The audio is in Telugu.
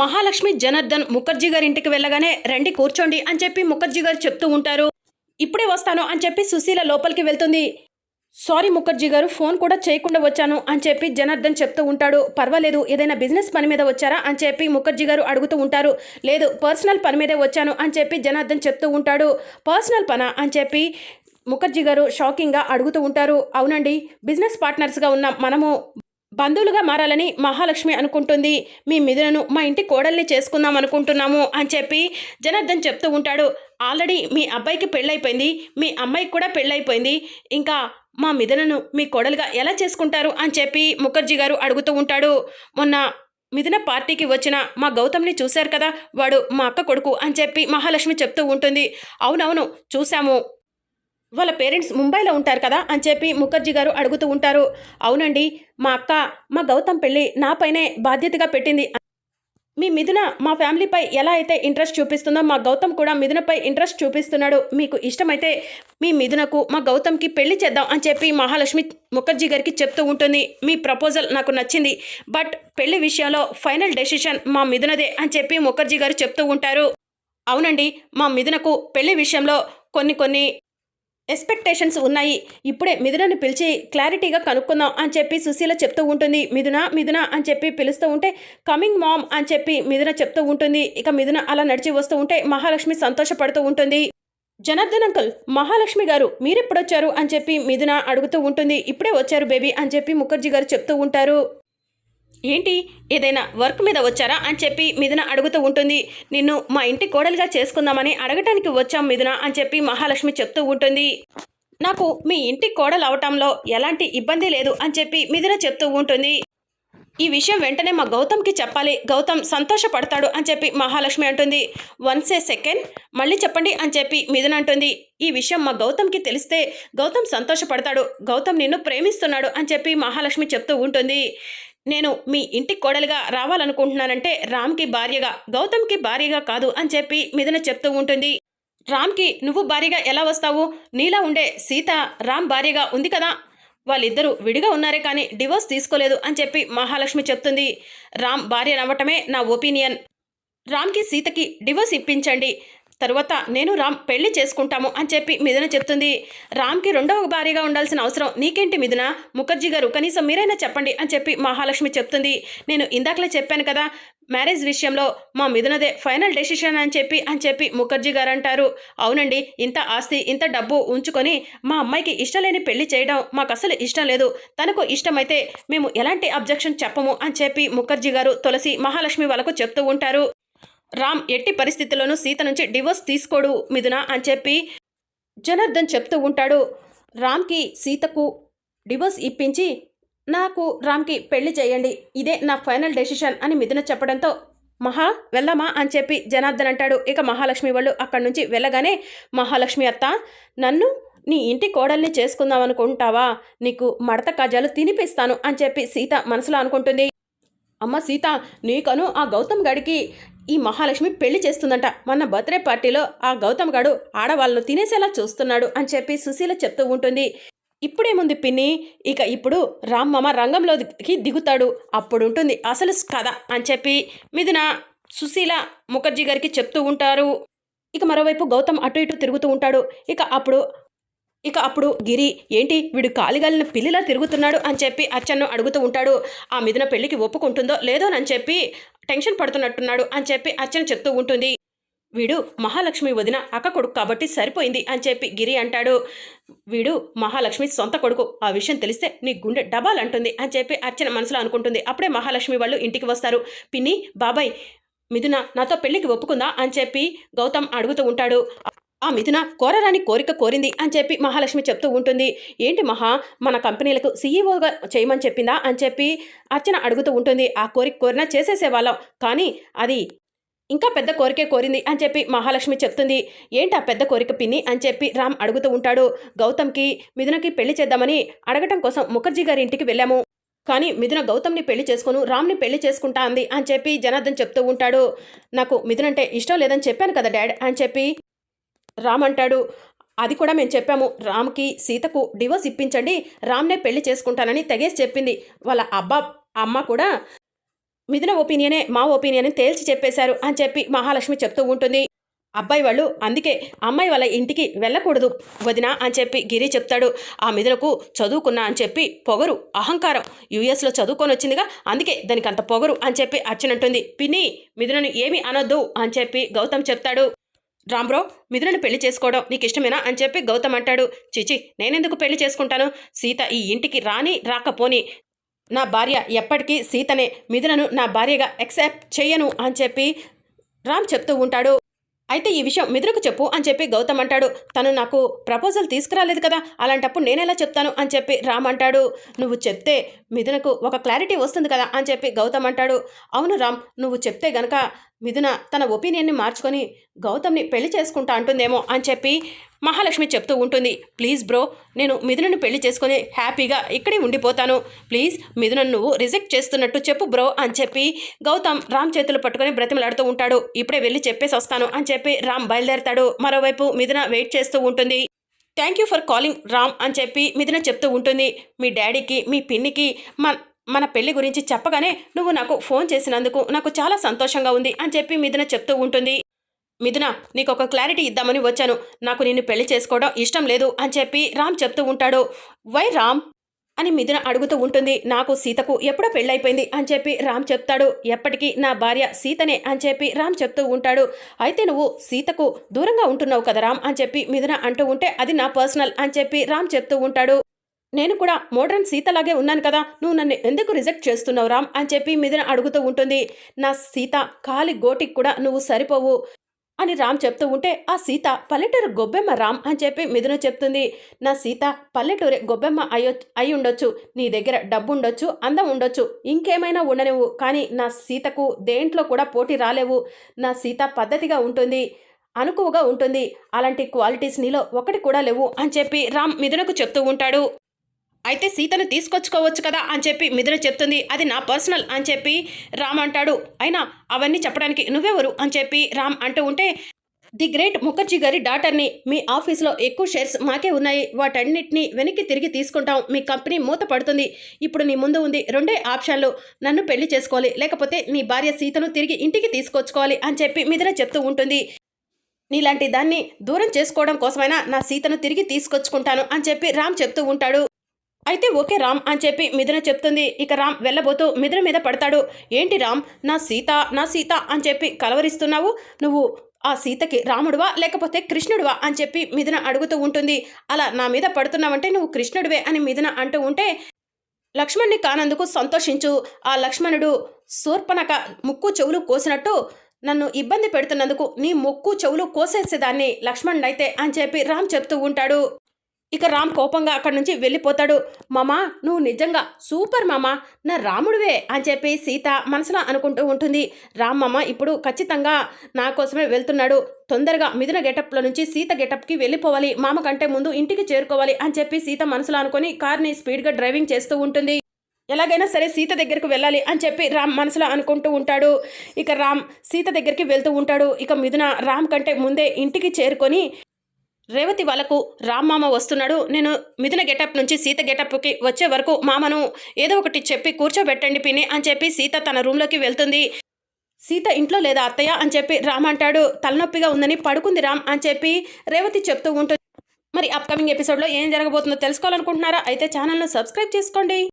మహాలక్ష్మి జనార్దన్ ముఖర్జీ గారి ఇంటికి వెళ్ళగానే రండి కూర్చోండి అని చెప్పి ముఖర్జీ గారు చెప్తూ ఉంటారు. ఇప్పుడే వస్తాను అని చెప్పి సుశీల లోపలికి వెళ్తుంది. సారీ ముఖర్జీ గారు ఫోన్ కూడా చేయకుండా వచ్చాను అని చెప్పి జనార్దన్ చెప్తూ ఉంటాడు. పర్వాలేదు ఏదైనా బిజినెస్ పని మీద వచ్చారా అని చెప్పి ముఖర్జీ గారు అడుగుతూ ఉంటారు. లేదు పర్సనల్ పని మీదే వచ్చాను అని చెప్పి జనార్దన్ చెప్తూ ఉంటాడు. పర్సనల్ పనా అని చెప్పి ముఖర్జీ గారు షాకింగ్గా అడుగుతూ ఉంటారు. అవునండి బిజినెస్ పార్ట్నర్స్గా ఉన్న మనము బంధువులుగా మారాలని మహాలక్ష్మి అనుకుంటుంది. మీ మిథునను మా ఇంటి కోడల్ని చేసుకుందాం అనుకుంటున్నాము అని చెప్పి జనార్దన్ చెప్తూ ఉంటాడు. ఆల్రెడీ మీ అబ్బాయికి పెళ్ళైపోయింది. మీ అమ్మాయికి కూడా పెళ్ళైపోయింది. ఇంకా మా మిథునను మీ కోడలుగా ఎలా చేసుకుంటారు అని చెప్పి ముఖర్జీ గారు అడుగుతూ ఉంటాడు. మొన్న మిథున పార్టీకి వచ్చిన మా గౌతమ్ని చూశారు కదా? వాడు మా అక్క కొడుకు అని చెప్పి మహాలక్ష్మి చెప్తూ ఉంటుంది. అవునవును చూశాము. వాళ్ళ పేరెంట్స్ ముంబైలో ఉంటారు కదా అని చెప్పి ముఖర్జీ గారు అడుగుతూ ఉంటారు. అవునండి మా అక్క మా గౌతమ్ పెళ్ళి నాపైనే బాధ్యతగా పెట్టింది. మీ మిథున మా ఫ్యామిలీపై ఎలా అయితే ఇంట్రెస్ట్ చూపిస్తుందో మా గౌతమ్ కూడా మిథునపై ఇంట్రెస్ట్ చూపిస్తున్నాడు. మీకు ఇష్టమైతే మీ మిథునకు మా గౌతమ్కి పెళ్ళి చేద్దాం అని చెప్పి మహాలక్ష్మి ముఖర్జీ గారికి చెప్తూ ఉంటుంది. మీ ప్రపోజల్ నాకు నచ్చింది. బట్ పెళ్ళి విషయంలో ఫైనల్ డెసిషన్ మా మిథునదే అని చెప్పి ముఖర్జీ గారు చెప్తూ ఉంటారు. అవునండి మా మిథునకు పెళ్ళి విషయంలో కొన్ని కొన్ని ఎక్స్పెక్టేషన్స్ ఉన్నాయి. ఇప్పుడే మిథునను పిలిచి క్లారిటీగా కనుక్కుందాం అని చెప్పి సుశీల చెప్తూ ఉంటుంది. మిథున మిథున అని చెప్పి పిలుస్తూ ఉంటే కమింగ్ మామ్ అని చెప్పి మిథున చెప్తూ ఉంటుంది. ఇక మిథున అలా నడిచి వస్తూ ఉంటే మహాలక్ష్మి సంతోషపడుతూ ఉంటుంది. జనార్దన్ అంకుల్ మహాలక్ష్మి గారు మీరెప్పుడొచ్చారు? అని చెప్పి మిథున అడుగుతూ ఉంటుంది. ఇప్పుడే వచ్చారు బేబీ అని చెప్పి ముఖర్జీ గారు చెప్తూ ఉంటారు. ఏంటి? ఏదైనా వర్క్ మీద వచ్చారా అని చెప్పి మిథున అడుగుతూ ఉంటుంది. నిన్ను మా ఇంటి కోడలుగా చేసుకుందామని అడగటానికి వచ్చాం మిథున అని చెప్పి మహాలక్ష్మి చెప్తూ ఉంటుంది. నాకు మీ ఇంటి కోడలు అవటంలో ఎలాంటి ఇబ్బంది లేదు అని చెప్పి మిథున చెప్తూ ఉంటుంది. ఈ విషయం వెంటనే మా గౌతమ్కి చెప్పాలి. గౌతమ్ సంతోషపడతాడు అని చెప్పి మహాలక్ష్మి అంటుంది. వన్స్ ఏ సెకండ్ మళ్ళీ చెప్పండి అని చెప్పి మిథున అంటుంది. ఈ విషయం మా గౌతమ్కి తెలిస్తే గౌతమ్ సంతోషపడతాడు. గౌతమ్ నిన్ను ప్రేమిస్తున్నాడు అని చెప్పి మహాలక్ష్మి చెప్తూ ఉంటుంది. నేను మీ ఇంటి కోడలుగా రావాలనుకుంటున్నానంటే రామ్కి భార్యగా గౌతమ్కి భార్యగా కాదు అని చెప్పి మిథున చెప్తూ ఉంటుంది. రామ్కి నువ్వు భార్యగా ఎలా వస్తావు? నీలా ఉండే సీత రామ్ భార్యగా ఉంది కదా? వాళ్ళిద్దరూ విడిగా ఉన్నారే కానీ డివోర్స్ తీసుకోలేదు అని చెప్పి మహాలక్ష్మి చెప్తుంది. రామ్ భార్య నవ్వటమే నా ఒపీనియన్. రామ్కి సీతకి డివోర్స్ ఇప్పించండి. తరువాత నేను రామ్ పెళ్ళి చేసుకుంటాము అని చెప్పి మిథున చెప్తుంది. రామ్కి రెండవ భార్యగా ఉండాల్సిన అవసరం నీకేంటి మిథున? ముఖర్జీ గారు కనీసం మీరైనా చెప్పండి అని చెప్పి మహాలక్ష్మి చెప్తుంది. నేను ఇందాకలే చెప్పాను కదా మ్యారేజ్ విషయంలో మా మిథునదే ఫైనల్ డెసిషన్ అని చెప్పి అని చెప్పి ముఖర్జీ గారు అంటారు. అవునండి ఇంత ఆస్తి ఇంత డబ్బు ఉంచుకొని మా అమ్మాయికి ఇష్టం లేని పెళ్ళి చేయడం మాకు అసలు ఇష్టం లేదు. తనకు ఇష్టమైతే మేము ఎలాంటి అబ్జెక్షన్ చెప్పము అని చెప్పి ముఖర్జీ గారు తులసి మహాలక్ష్మి వాళ్ళకు చెప్తూ ఉంటారు. రామ్ ఎట్టి పరిస్థితుల్లోనూ సీత నుంచి డివోర్స్ తీసుకోడు మిథున అని చెప్పి జనార్దన్ చెప్తూ ఉంటాడు. రామ్కి సీతకు డివోర్స్ ఇప్పించి నాకు రామ్కి పెళ్ళి చేయండి. ఇదే నా ఫైనల్ డెసిషన్ అని మిథున చెప్పడంతో మహా వెళ్ళమా అని చెప్పి జనార్దన్ అంటాడు. ఇక మహాలక్ష్మి వాళ్ళు అక్కడి నుంచి వెళ్ళగానే మహాలక్ష్మి అత్త నన్ను నీ ఇంటి కోడల్ని చేసుకుందాం అనుకుంటావా? నీకు మడత కాజాలు తినిపిస్తాను అని చెప్పి సీత మనసులో అనుకుంటుంది. అమ్మ సీత నీకను ఆ గౌతమ్ గడికి ఈ మహాలక్ష్మి పెళ్ళి చేస్తుందంట. మొన్న బర్త్డే పార్టీలో ఆ గౌతమ్ గడు ఆడవాళ్ళను తినేసేలా చూస్తున్నాడు అని చెప్పి సుశీల చెప్తూ ఉంటుంది. ఇప్పుడేముంది పిన్ని? ఇక ఇప్పుడు రామ్మమ్మ రంగంలోకి దిగుతాడు. అప్పుడు ఉంటుంది అసలు కథ అని చెప్పి మిథున సుశీల ముఖర్జీ గారికి చెప్తూ ఉంటారు. ఇక మరోవైపు గౌతమ్ అటు ఇటు తిరుగుతూ ఉంటాడు. ఇక అప్పుడు ఇక అప్పుడు గిరి ఏంటి? వీడు కాలిగాలిన పిల్లిలా తిరుగుతున్నాడు అని చెప్పి అచ్చన్ను అడుగుతూ ఉంటాడు. ఆ మిథున పెళ్ళికి ఒప్పుకుంటుందో లేదోనని చెప్పి టెన్షన్ పడుతున్నట్టున్నాడు అని చెప్పి అచ్చన్ చెప్తూ ఉంటుంది. వీడు మహాలక్ష్మి వదిన అక్క కొడుకు కాబట్టి సరిపోయింది అని చెప్పి గిరి అంటాడు. వీడు మహాలక్ష్మి సొంత కొడుకు ఆ విషయం తెలిస్తే నీ గుండె డబాలంటుంది అని చెప్పి అర్చన మనసులో అనుకుంటుంది. అప్పుడే మహాలక్ష్మి వాళ్ళు ఇంటికి వస్తారు. పిన్ని బాబాయ్ మిథున నాతో పెళ్ళికి ఒప్పుకుందా? అని చెప్పి గౌతమ్ అడుగుతూ ఉంటాడు. ఆ మిథున కోరరాని కోరిక కోరింది అని చెప్పి మహాలక్ష్మి చెప్తూ ఉంటుంది. ఏంటి మహా? మన కంపెనీలకు సీఈఓగా చేయమని చెప్పిందా అని చెప్పి అర్చన అడుగుతూ ఉంటుంది. ఆ కోరిక కోరినా చేసేసేవాళ్ళం కానీ అది ఇంకా పెద్ద కోరికే కోరింది అని చెప్పి మహాలక్ష్మి చెప్తుంది. ఏంటి ఆ పెద్ద కోరిక పిన్ని అని చెప్పి రామ్ అడుగుతూ ఉంటాడు. గౌతమ్కి మిథునకి పెళ్ళి చేద్దామని అడగటం కోసం ముఖర్జీ గారి ఇంటికి వెళ్ళాము. కానీ మిథున గౌతమ్ని పెళ్ళి చేసుకోను రామ్ని పెళ్ళి చేసుకుంటా అంది అని చెప్పి జనార్దన్ చెప్తూ ఉంటాడు. నాకు మిథునంటే ఇష్టం లేదని చెప్పాను కదా డాడ్ అని చెప్పి రామ్ అంటాడు అది కూడా మేము చెప్పాము. రామ్కి సీతకు డివోర్స్ ఇప్పించండి. రామ్నే పెళ్ళి చేసుకుంటానని తెగేసి చెప్పింది. వాళ్ళ అబ్బా అమ్మ కూడా మిథున ఒపీనియనే మా ఒపీనియన్ తేల్చి చెప్పేశారు అని చెప్పి మహాలక్ష్మి చెప్తూ ఉంటుంది. అబ్బాయి వాళ్ళు అందుకే అమ్మాయి వాళ్ళ ఇంటికి వెళ్ళకూడదు. వదిన అని చెప్పి గిరి చెప్తాడు. ఆ మిథునకు చదువుకున్నా అని చెప్పి పొగరు అహంకారం యుఎస్లో చదువుకొని వచ్చిందిగా అందుకే దానికి అంత పొగరు అని చెప్పి అర్చనంటుంది పిన్ని మిథునను ఏమి అనొద్దు అని చెప్పి గౌతమ్ చెప్తాడు. రామ్బ్రో మిథునను పెళ్ళి చేసుకోవడం నీకు ఇష్టమేనా అని చెప్పి గౌతమ్ అంటాడు. చిచి నేనెందుకు పెళ్ళి చేసుకుంటాను? సీత ఈ ఇంటికి రాని రాకపోని. నా భార్య ఎప్పటికీ సీతనే. మిథునను నా భార్యగా యాక్సెప్ట్ చేయను అని చెప్పి రామ్ చెప్తూ ఉంటాడు. అయితే ఈ విషయం మిథునకు చెప్పు అని చెప్పి గౌతమ్ అంటాడు. తను నాకు ప్రపోజల్ తీసుకురాలేదు కదా అలాంటప్పుడు నేనెలా చెప్తాను అని చెప్పి రామ్ అంటాడు. నువ్వు చెప్తే మిథునకు ఒక క్లారిటీ వస్తుంది కదా అని చెప్పి గౌతమ్ అంటాడు. అవును రామ్ నువ్వు చెప్తే గనక మిథున తన ఒపీనియన్ని మార్చుకొని గౌతమ్ని పెళ్ళి చేసుకుంటా అంటుందేమో అని చెప్పి మహాలక్ష్మి చెప్తూ ఉంటుంది. ప్లీజ్ బ్రో నేను మిథునను పెళ్ళి చేసుకొని హ్యాపీగా ఇక్కడే ఉండిపోతాను. ప్లీజ్ మిథునను నువ్వు రిజెక్ట్ చేస్తున్నట్టు చెప్పు బ్రో అని చెప్పి గౌతమ్ రామ్ చేతులు పట్టుకొని బ్రతిమలాడుతూ ఉంటాడు. ఇప్పుడే వెళ్ళి చెప్పేసి వస్తాను అని చెప్పి రామ్ బయలుదేరతాడు. మరోవైపు మిథున వెయిట్ చేస్తూ ఉంటుంది. Thank you for calling Ram అని చెప్పి మిథున చెప్తూ ఉంటుంది. మీ డాడీకి మీ పిన్నికి మా మన పెళ్ళి గురించి చెప్పగానే నువ్వు నాకు ఫోన్ చేసినందుకు నాకు చాలా సంతోషంగా ఉంది అని చెప్పి మిథున చెప్తూ ఉంటుంది. మిథున నీకు ఒక క్లారిటీ ఇద్దామని వచ్చాను. నాకు నిన్ను పెళ్ళి చేసుకోవడం ఇష్టం లేదు అని చెప్పి రామ్ చెప్తూ ఉంటాడు. వై రామ్? అని మిథున అడుగుతూ ఉంటుంది. నాకు సీతకు ఎప్పుడో పెళ్ళైపోయింది అని చెప్పి రామ్ చెప్తాడు. ఎప్పటికీ నా భార్య సీతనే అని చెప్పి రామ్ చెప్తూ ఉంటాడు. అయితే నువ్వు సీతకు దూరంగా ఉంటున్నావు కదా రామ్ అని చెప్పి మిథున అంటూ ఉంటే అది నా పర్సనల్ అని చెప్పి రామ్ చెప్తూ ఉంటాడు. నేను కూడా మోడ్రన్ సీతలాగే ఉన్నాను కదా నువ్వు నన్ను ఎందుకు రిజెక్ట్ చేస్తున్నావు రామ్ అని చెప్పి మిథున అడుగుతూ ఉంటుంది. నా సీత కాలి గోటికి కూడా నువ్వు సరిపోవు అని రామ్ చెప్తూ ఉంటే ఆ సీత పల్లెటూరు గొబ్బెమ్మ రామ్ అని చెప్పి మిథున చెప్తుంది. నా సీత పల్లెటూరే గొబ్బెమ్మ అయ్యో అయి ఉండొచ్చు నీ దగ్గర డబ్బు ఉండొచ్చు అందం ఉండొచ్చు ఇంకేమైనా ఉండనివ్వు కానీ నా సీతకు దేంట్లో కూడా పోటీ రాలేవు. నా సీత పద్ధతిగా ఉంటుంది అనుకువగా ఉంటుంది అలాంటి క్వాలిటీస్ నీలో ఒకటి కూడా లేవు అని చెప్పి రామ్ మిథునకు చెప్తూ ఉంటాడు. అయితే సీతను తీసుకొచ్చుకోవచ్చు కదా అని చెప్పి మిథున చెప్తుంది. అది నా పర్సనల్ అని చెప్పి రామ్ అంటాడు. అయినా అవన్నీ చెప్పడానికి నువ్వెవరు అని చెప్పి రామ్ అంటూ ఉంటే ది గ్రేట్ ముఖర్జీ గారి డాటర్ని మీ ఆఫీస్లో ఎక్కువ షేర్స్ మాకే ఉన్నాయి. వాటన్నిటిని వెనక్కి తిరిగి తీసుకుంటాం. మీ కంపెనీ మూత పడుతుంది. ఇప్పుడు నీ ముందు ఉంది రెండే ఆప్షన్లు. నన్ను పెళ్ళి చేసుకోవాలి. లేకపోతే నీ భార్య సీతను తిరిగి ఇంటికి తీసుకొచ్చుకోవాలి అని చెప్పి మిథున చెప్తూ ఉంటుంది. నీలాంటి దాన్ని దూరం చేసుకోవడం కోసమైనా నా సీతను తిరిగి తీసుకొచ్చుకుంటాను అని చెప్పి రామ్ చెప్తూ ఉంటాడు. అయితే ఓకే రామ్ అని చెప్పి మిథున చెప్తుంది. ఇక రామ్ వెళ్ళబోతూ మిథున మీద పడతాడు. ఏంటి రామ్? నా సీత నా సీత అని చెప్పి కలవరిస్తున్నావు. నువ్వు ఆ సీతకి రాముడువా? లేకపోతే కృష్ణుడువా? అని చెప్పి మిథున అడుగుతూ ఉంటుంది. అలా నా మీద పడుతున్నావంటే నువ్వు కృష్ణుడివే అని మిథున అంటూ ఉంటే లక్ష్మణ్ణి కానందుకు సంతోషించు. ఆ లక్ష్మణుడు శూర్పణక ముక్కు చెవులు కోసినట్టు నన్ను ఇబ్బంది పెడుతున్నందుకు నీ ముక్కు చెవులు కోసేసేదాన్ని లక్ష్మణ్ అయితే అని చెప్పి రామ్ చెప్తూ ఉంటాడు. ఇక రామ్ కోపంగా అక్కడి నుంచి వెళ్ళిపోతాడు. మామా నువ్వు నిజంగా సూపర్ మామా. నా రాముడివే అని చెప్పి సీత మనసులో అనుకుంటూ ఉంటుంది. రామ్ మామ ఇప్పుడు ఖచ్చితంగా నా కోసమే వెళ్తున్నాడు. తొందరగా మిథున గెటప్లో నుంచి సీత గెటప్కి వెళ్ళిపోవాలి. మామ కంటే ముందు ఇంటికి చేరుకోవాలి అని చెప్పి సీత మనసులో అనుకొని కార్ని స్పీడ్గా డ్రైవింగ్ చేస్తూ ఉంటుంది. ఎలాగైనా సరే సీత దగ్గరకు వెళ్ళాలి అని చెప్పి రామ్ మనసులో అనుకుంటూ ఉంటాడు. ఇక రామ్ సీత దగ్గరికి వెళ్తూ ఉంటాడు. ఇక మిథున రామ్ కంటే ముందే ఇంటికి చేరుకొని రేవతి వాళ్ళకు రామ్ మామ వస్తున్నాడు. నేను మిథున గెటప్ నుంచి సీత గెటప్కి వచ్చే వరకు మామను ఏదో ఒకటి చెప్పి కూర్చోబెట్టండి పిని అని చెప్పి సీత తన రూమ్లోకి వెళ్తుంది. సీత ఇంట్లో లేదా అత్తయ్య అని చెప్పి రామ్ అంటాడు. తలనొప్పిగా ఉందని పడుకుంది రామ్ అని చెప్పి రేవతి చెప్తూ ఉంటుంది. మరి అప్కమింగ్ ఎపిసోడ్లో ఏం జరగబోతుందో తెలుసుకోవాలనుకుంటున్నారా? అయితే ఛానల్ను సబ్స్క్రైబ్ చేసుకోండి.